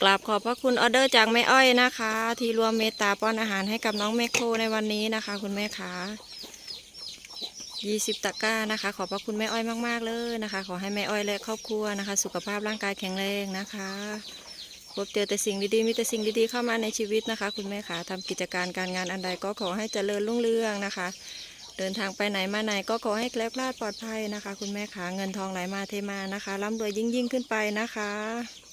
กราบขอบพระคุณออเดอร์จากแม่อ้อยนะคะ ที่รวมเมตตาป้อนอาหารให้กับน้องแมคโครในวันนี้นะคะ คุณแม่คะ20ตะกร้านะคะ ขอบพระคุณแม่อ้อยมาก ๆ เลยนะคะ ขอให้แม่อ้อยและครอบครัวนะคะ สุขภาพร่างกายแข็งแรงนะคะพบเจอแต่สิ่งดีๆ มีแต่สิ่งดีๆ เข้ามาในชีวิตนะคะ คุณแม่ขาทำกิจการการงานอันใดก็ขอให้เจริญรุ่งเรืองนะคะ เดินทางไปไหนมาไหนก็ขอให้แคล้วคลาดปลอดภัยนะคะ คุณแม่ขาเงินทองไหลมาเทมานะคะร่ำรวยยิ่งยิ่งๆขึ้นไปนะคะ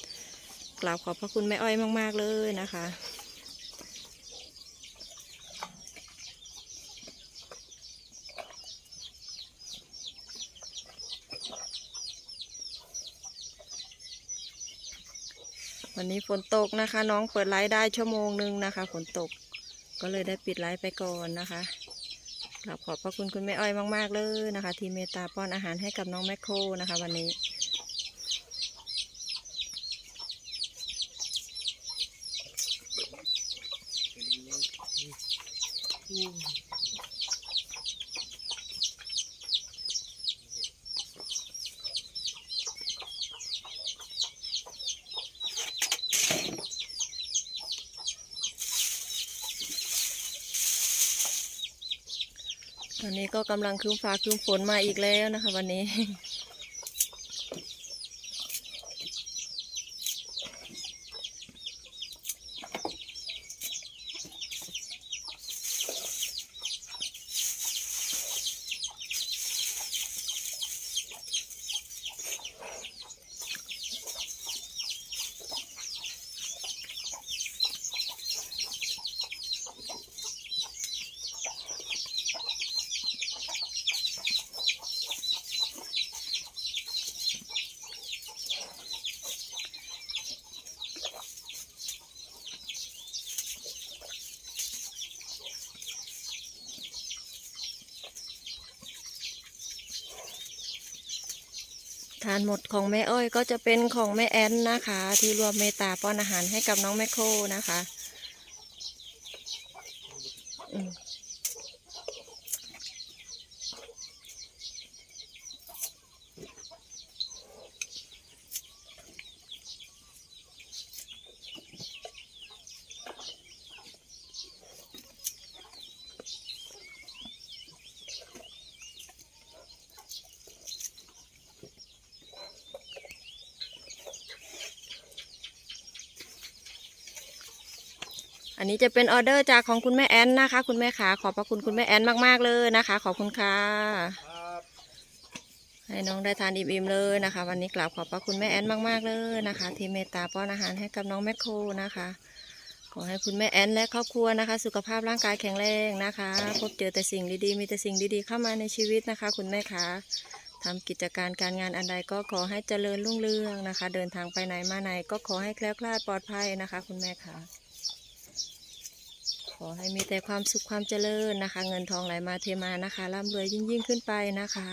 กราบขอบพระคุณแม่อ้อยมาก ๆ เลยนะคะ วันนี้ฝนตกนะคะ น้องเปิดไลฟ์ได้ชั่วโมงหนึ่งนะคะฝนตกก็เลยได้ปิดไลฟ์ไปก่อนนะคะกราบขอบพระคุณคุณแม่อ้อยมาก ๆ เลยนะคะ ที่เมตตาป้อนอาหารให้กับน้องแมคโครนะคะ วันนี้ ตอนนี้ก็กำลังครึ้มฟ้าครึ้มฝนมาอีกแล้วนะคะ วันนี้ ทานหมดของแม่อ้อยก็จะเป็นของแม่แอนนะคะ ที่รวมเมตตาป้อนอาหารให้กับน้องแม่โคนะคะ อันนี้จะเป็นออเดอร์จากของคุณแม่แอนนะคะ คุณแม่ขาขอบพระคุณคุณแม่แอนมากๆเลยนะคะ ขอบคุณค่ะให้น้องได้ทานอิ่มๆเลยนะคะ วันนี้กราบขอบพระคุณแม่แอนมากๆเลยนะคะ ที่เมตตาป้อนอาหารให้กับน้องแมคโครนะคะ ขอให้คุณแม่แอนและครอบครัวนะคะ สุขภาพร่างกายแข็งแรงนะคะ พบเจอแต่สิ่งดีๆ มีแต่สิ่งดีๆเข้ามาในชีวิตนะคะ คุณแม่คะทำกิจการการงานอันใดก็ขอให้เจริญรุ่งเรืองนะคะ เดินทางไปไหนมาไหนก็ขอให้แคล้วคลาดปลอดภัยนะคะ คุณแม่คะ ขอให้มีแต่ความสุขความเจริญนะคะ เงินทองไหลมาเทมานะคะร่ำรวยยิ่งยิ่งขึ้นไปนะคะ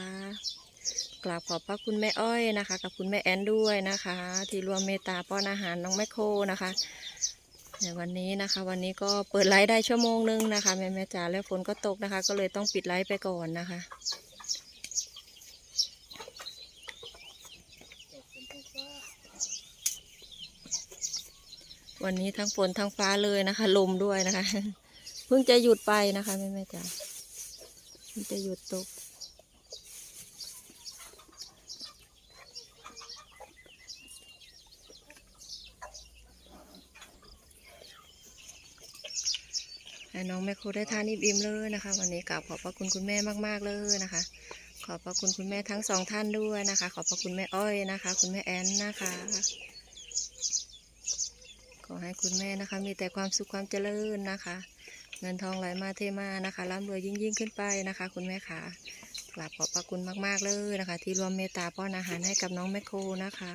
กราบขอบพระคุณแม่อ้อยนะคะ กับคุณแม่แอนด้วยนะคะ ที่รวมเมตตาป้อนอาหารน้องแมคโครนะคะในวันนี้นะคะ วันนี้ก็เปิดไลฟ์ได้ชั่วโมงนึงนะคะแม่แม่จ๋าแล้วฝนก็ตกนะคะ ก็เลยต้องปิดไลฟ์ไปก่อนนะคะ วันนี้ทั้งฝนทั้งฟ้าเลยนะคะ ลมด้วยนะคะ เพิ่งจะหยุดไปนะคะแม่แม่จ๋าเพิ่งจะหยุดตก ให้น้องแม่ครูได้ทานอิ่มๆเลยนะคะ วันนี้กราบขอบพระคุณคุณแม่มากๆเลยนะคะขอบพระคุณคุณแม่ทั้งสองท่านด้วยนะคะ ขอบพระคุณแม่อ้อยนะคะ คุณแม่แอนนะคะ อให้คุณแม่นะคะ มีแต่ความสุขความเจริญนะคะ เงินทองไหลมาเทมานะคะร่ำรวยยิ่งยิ่งๆขึ้นไปนะคะ คุณแม่ค่ะกราบขอบพระคุณมาก ๆ เลยนะคะ ที่รวมเมตตาป้อนอาหารให้กับน้องแมคโครนะคะ